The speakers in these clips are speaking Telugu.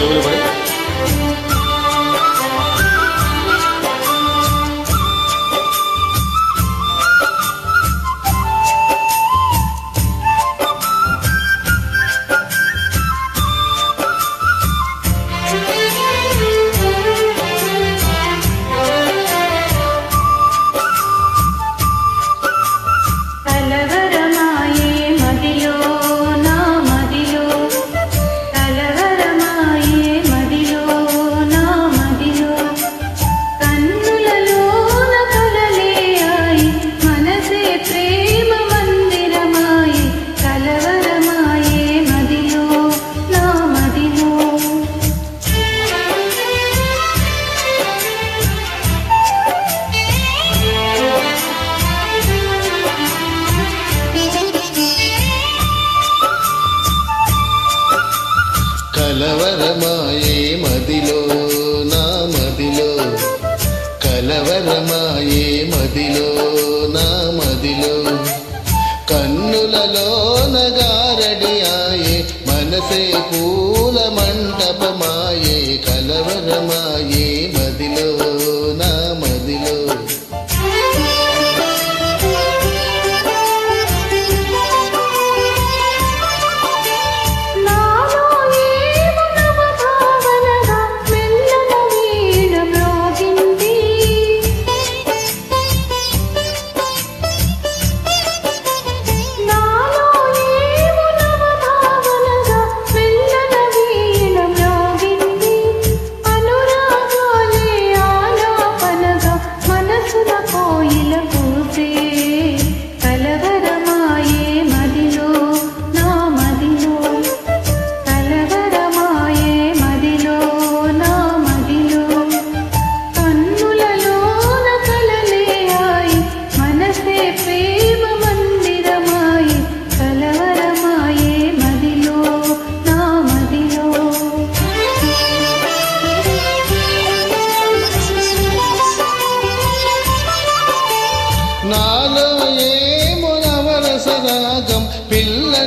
everybody. కలవరమాయే మదిలో నా మదిలో. కలవరమాయే మదిలో నా మదిలో. కన్నులలో నగారడి ఆయే మనసే పూ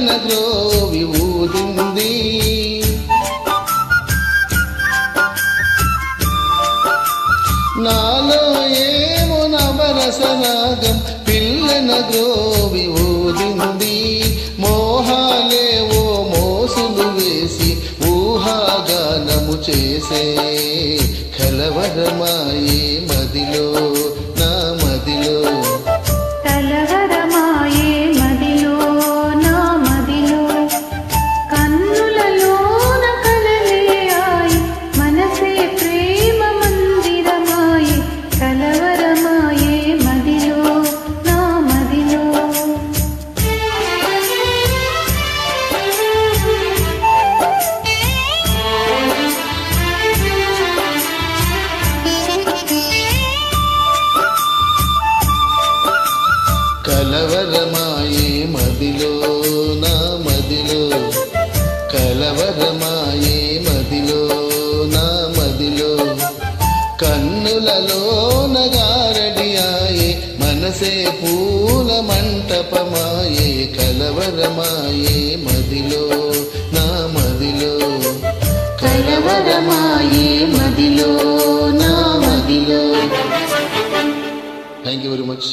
పిల్లన గ్రోవి ఊదింది. నాలో ఏమో నవరస పిల్లన గ్రోవి ఊదింది. మోహాలే ఓ మోసులు వేసి ఊహాగానము చేసే కలవరమాయే మదిలో. కలవరమాయే మదిలో నా మదిలో. కన్నులలో నగారడి ఆయే మనసే పూల మంటపమాయే కలవరమాయే మదిలో నా మదిలో. కలవరమాయే మదిలో నా మదిలో. Thank you very much